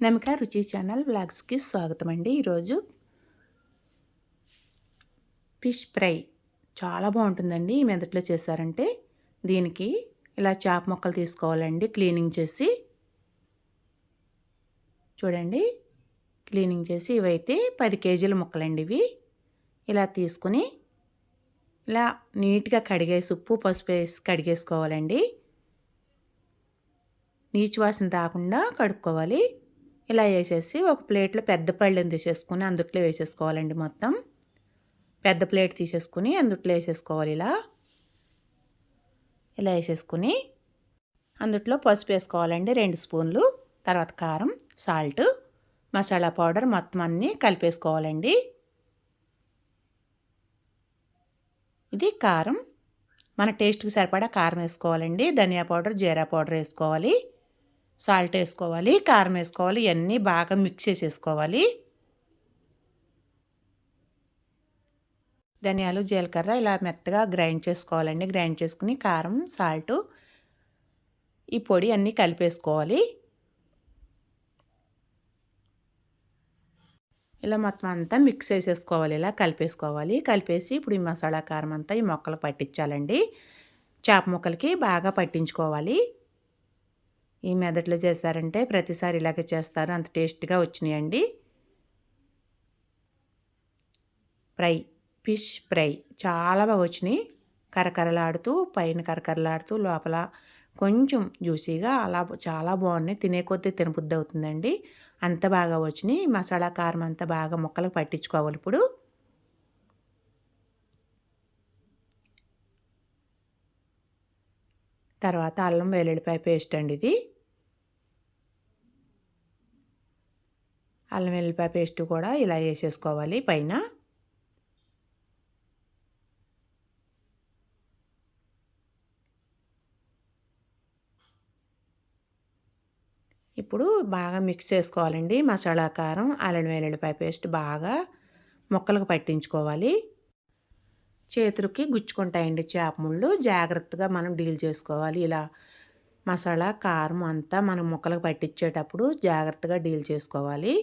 నమిక రుచి ఛానల్ వ్లాగ్స్కి స్వాగతం అండి ఈరోజు ఫిష్ ఫ్రై చాలా బాగుంటుందండి. ఈ మెదట్లో చేశారంటే దీనికి ఇలా చేప ముక్కలు తీసుకోవాలండి క్లీనింగ్ చేసి. చూడండి క్లీనింగ్ చేసి ఇవైతే పది కేజీల ముక్కలండి ఇవి. ఇలా తీసుకుని ఇలా నీట్గా కడిగేసి ఉప్పు పసుపు వేసి కడిగేసుకోవాలండి. నీచు వాసన రాకుండా కడుక్కోవాలి. ఇలా వేసేసి ఒక ప్లేట్లో పెద్ద పళ్ళని తీసేసుకుని అందుట్లో వేసేసుకోవాలండి మొత్తం. పెద్ద ప్లేట్ తీసేసుకుని అందుట్లో వేసేసుకోవాలి ఇలా. ఇలా వేసేసుకుని అందుట్లో పసుపు వేసుకోవాలండి రెండు స్పూన్లు. తర్వాత కారం సాల్ట్ మసాలా పౌడర్ మొత్తం అన్నీ కలిపేసుకోవాలండి. ఇది కారం మన టేస్ట్కి సరిపడా కారం వేసుకోవాలండి. ధనియా పౌడర్ జీరా పౌడర్ వేసుకోవాలి. సాల్ట్ వేసుకోవాలి. కారం వేసుకోవాలి. ఇవన్నీ బాగా మిక్స్ చేసేసుకోవాలి. ధనియాలు జీలకర్ర ఇలా మెత్తగా గ్రైండ్ చేసుకోవాలండి. గ్రైండ్ చేసుకుని కారం సాల్ట్ ఈ పొడి అన్నీ కలిపేసుకోవాలి. ఇలా మొత్తం అంతా మిక్స్ చేసేసుకోవాలి ఇలా కలిపేసుకోవాలి. కలిపేసి ఇప్పుడు ఈ మసాలా కారం అంతా ఈ మొక్కలు పట్టించాలండి. చేప ముక్కలకి బాగా పట్టించుకోవాలి. ఈ మెదట్లో చేస్తారంటే ప్రతిసారి ఇలాగే చేస్తారు. అంత టేస్ట్గా వచ్చినాయండి. ఫ్రై ఫిష్ ఫ్రై చాలా బాగా వచ్చినాయి. కరకరలాడుతూ పైన కరకరలాడుతూ లోపల కొంచెం జ్యూసీగా అలా చాలా బాగున్నాయి. తినే కొద్దీ తినబుద్ధి అవుతుందండి. అంత బాగా వచ్చినాయి. మసాలా కారం అంతా బాగా ముక్కలకు పట్టించుకోవాలి ఇప్పుడు. తర్వాత అల్లం వెల్లుల్లిపాయ పేస్ట్ అండి ఇది. అల్లం వెల్లుల్లిపాయ పేస్ట్ కూడా ఇలా వేసేసుకోవాలి పైన. ఇప్పుడు బాగా మిక్స్ చేసుకోవాలండి. మసాలా కారం అల్లం వెల్లుల్లిపాయ పేస్ట్ బాగా ముక్కలకు పట్టించుకోవాలి. చేతులకి గుచ్చుకుంటాయండి చేప ముళ్ళు. జాగ్రత్తగా మనం డీల్ చేసుకోవాలి. ఇలా మసాలా కారం అంతా మనం ముక్కలకు పట్టించేటప్పుడు జాగ్రత్తగా డీల్ చేసుకోవాలి.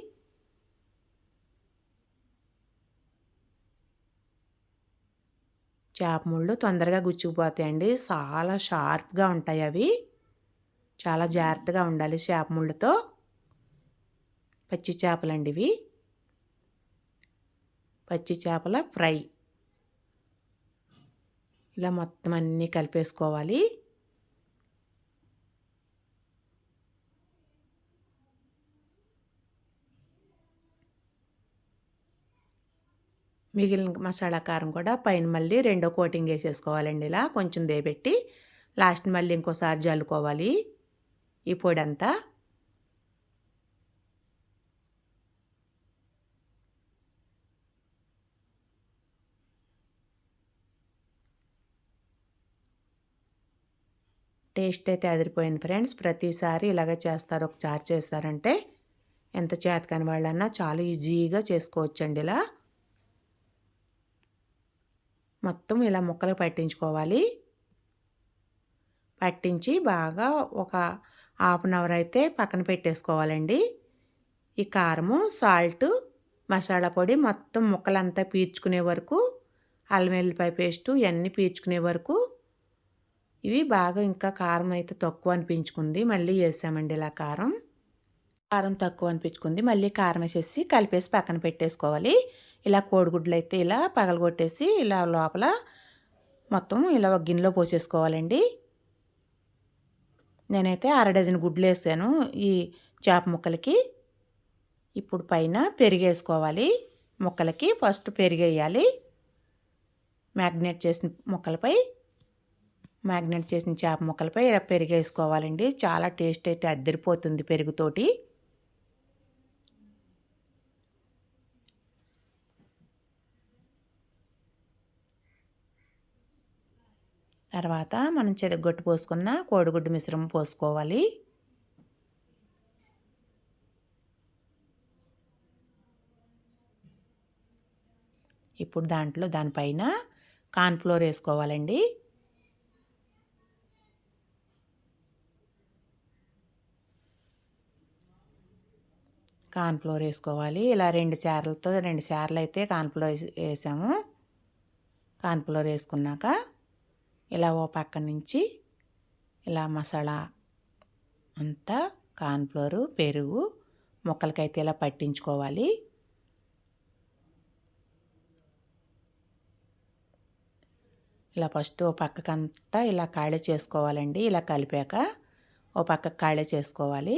చేప ముళ్ళు తొందరగా గుచ్చుకుపోతాయండి. చాలా షార్ప్గా ఉంటాయి అవి. చాలా జాగ్రత్తగా ఉండాలి చేప ముళ్ళతో. పచ్చి చేపలండి ఇవి. పచ్చి చేపల ఫ్రై. ఇలా మొత్తం అన్నీ కలిపేసుకోవాలి. మిగిలిన మసాలా కారం కూడా పైన మళ్ళీ రెండో కోటింగ్ వేసేసుకోవాలండి ఇలా. కొంచెం దేబెట్టి లాస్ట్ మళ్ళీ ఇంకోసారి జల్లుకోవాలి. ఈ పొడి అంతా టేస్ట్ అయితే అదిరిపోయింది ఫ్రెండ్స్. ప్రతిసారి ఇలాగ చేస్తారు ఒకసారి చేస్తారంటే ఎంత చేతకాని వాళ్ళన్నా చాలా ఈజీగా చేసుకోవచ్చండి ఇలా. మొత్తం ఇలా ముక్కలు పట్టించుకోవాలి. పట్టించి బాగా ఒక హాఫ్ అన్ అవర్ అయితే పక్కన పెట్టేసుకోవాలండి. ఈ కారము సాల్ట్ మసాలా పొడి మొత్తం ముక్కలంతా పీల్చుకునే వరకు అల్లం వెల్లిపాయ పేస్టు ఇవన్నీ పీల్చుకునే వరకు ఇవి బాగా ఇంకా కారం అయితే తక్కువ అనిపించుకుంది. మళ్ళీ వేసామండి ఇలా కారం. కారం తక్కువ అనిపించుకుంది. మళ్ళీ కారం వేసేసి కలిపేసి పక్కన పెట్టేసుకోవాలి. ఇలా కోడిగుడ్లు అయితే ఇలా పగలగొట్టేసి ఇలా లోపల మొత్తం ఇలా ఒక గిన్నెలో పోసేసుకోవాలండి. నేనైతే అర డజన్ గుడ్లు వేసాను ఈ చేప ముక్కలకి. ఇప్పుడు పైన పెరిగేసుకోవాలి. ముక్కలకి ఫస్ట్ పెరిగేయాలి. మ్యాగ్నేట్ చేసిన ముక్కలపై మ్యాగ్నేట్ చేసిన చేప ముక్కలపై ఇలా పెరిగేసుకోవాలండి. చాలా టేస్ట్ అయితే అద్దరిపోతుంది పెరుగుతోటి. తర్వాత మనం చెదగొట్టు పోసుకున్న కోడిగుడ్డు మిశ్రమం పోసుకోవాలి. ఇప్పుడు దాంట్లో దానిపైన కార్న్ఫ్లోర్ వేసుకోవాలండి. కార్న్ఫ్లోర్ వేసుకోవాలి. ఇలా రెండు చారలతో రెండు చారలు అయితే కార్న్ఫ్లోర్ వేసాము. కార్న్ఫ్లోర్ వేసుకున్నాక ఇలా ఓ పక్క నుంచి ఇలా మసాలా అంతా కార్న్ఫ్లోరు పెరుగు ముక్కలకైతే ఇలా పట్టించుకోవాలి. ఇలా ఫస్ట్ ఓ పక్కకంతా ఇలా ఖాళీ చేసుకోవాలండి. ఇలా కలిపాక ఓ పక్క ఖాళీ చేసుకోవాలి.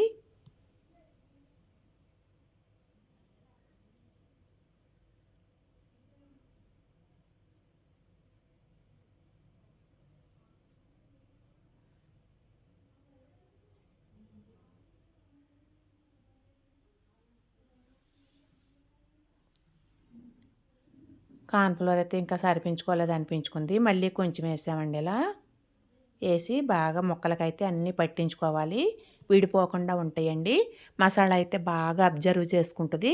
కాన్ఫ్లోర్ అయితే ఇంకా సరిపించుకోలేదు అనిపించుకుంది. మళ్ళీ కొంచెం వేసామండి ఇలా. వేసి బాగా ముక్కలకైతే అన్నీ పట్టించుకోవాలి. విడిపోకుండా ఉంటాయండి. మసాలా అయితే బాగా అబ్జర్వ్ చేసుకుంటుంది.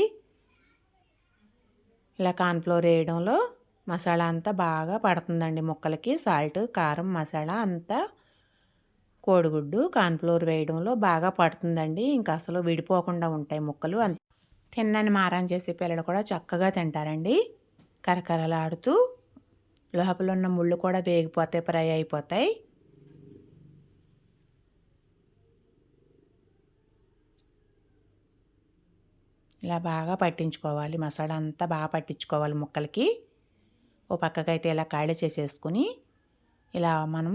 ఇలా కాన్ఫ్లోర్ వేయడంలో మసాలా అంతా బాగా పడుతుందండి ముక్కలకి. సాల్ట్ కారం మసాలా అంతా కోడిగుడ్డు కాన్ఫ్లోర్ వేయడంలో బాగా పడుతుందండి. ఇంకా అసలు విడిపోకుండా ఉంటాయి ముక్కలు. తిన్నని మారం చేసే పిల్లలు కూడా చక్కగా తింటారండి. కరకరలాడుతూ లోపల ఉన్న ముళ్ళు కూడా వేగిపోతాయి ఫ్రై అయిపోతాయి. ఇలా బాగా పట్టించుకోవాలి మసాలా అంతా బాగా పట్టించుకోవాలి ముక్కలకి. ఓ పక్కకైతే ఇలా ఖాళీ చేసేసుకుని ఇలా మనం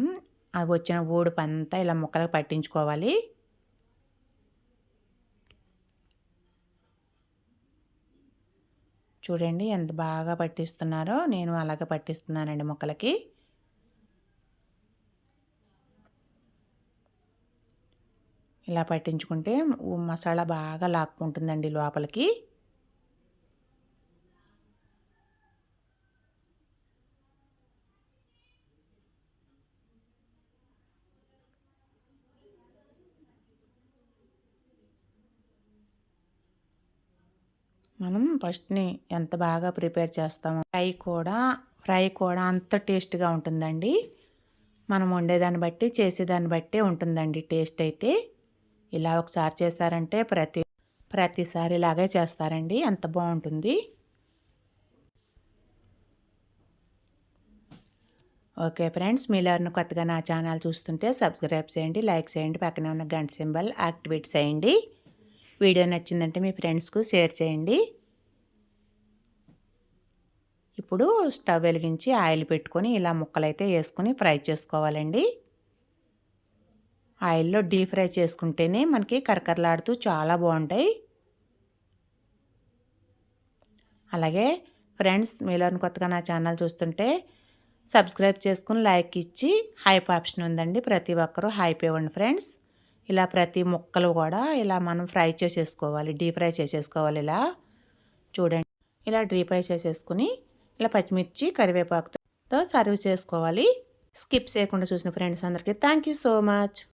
వచ్చిన ఊడుపు అంతా ఇలా ముక్కలకు పట్టించుకోవాలి. చూడండి ఎంత బాగా పట్టిస్తున్నారో నేను అలాగే పట్టిస్తున్నానండి మొక్కలకి. ఇలా పట్టించుకుంటే మసాలా బాగా లాక్కుంటుందండి లోపలికి. మనం ఫస్ట్ని ఎంత బాగా ప్రిపేర్ చేస్తామో ఫ్రై కూడా ఫ్రై కూడా అంత టేస్ట్గా ఉంటుందండి. మనం వండేదాన్ని బట్టి చేసేదాన్ని బట్టే ఉంటుందండి టేస్ట్ అయితే. ఇలా ఒకసారి చేస్తారంటే ప్రతి ప్రతిసారి ఇలాగే చేస్తారండి. ఎంత బాగుంటుంది. ఓకే ఫ్రెండ్స్ మీలో కొత్తగా నా ఛానల్ చూస్తుంటే సబ్స్క్రైబ్ చేయండి లైక్ చేయండి పక్కనే ఉన్న గంట సింబల్ యాక్టివేట్ చేయండి. వీడియో నచ్చిందంటే మీ ఫ్రెండ్స్కు షేర్ చేయండి. ఇప్పుడు స్టవ్ వెలిగించి ఆయిల్ పెట్టుకొని ఇలా ముక్కలైతే వేసుకొని ఫ్రై చేసుకోవాలండి. ఆయిల్లో డీప్ ఫ్రై చేసుకుంటేనే మనకి కరకరలాడుతూ చాలా బాగుంటాయి. అలాగే ఫ్రెండ్స్ మీలో కొత్తగా నా ఛానల్ చూస్తుంటే సబ్స్క్రైబ్ చేసుకుని లైక్ ఇచ్చి హైప్ ఆప్షన్ ఉందండి. ప్రతి ఒక్కరూ హైప్ ఇవ్వండి ఫ్రెండ్స్. ఇలా ప్రతి ముక్కలు కూడా ఇలా మనం ఫ్రై చేసేసుకోవాలి డీప్ ఫ్రై చేసేసుకోవాలి ఇలా. చూడండి. ఇలా డీప్ ఫ్రై చేసేసుకుని ఇలా పచ్చిమిర్చి కరివేపాకుతో సర్వ్ చేసుకోవాలి. స్కిప్ చేయకుండా చూసిన ఫ్రెండ్స్ అందరికీ థ్యాంక్ యూ సో మచ్.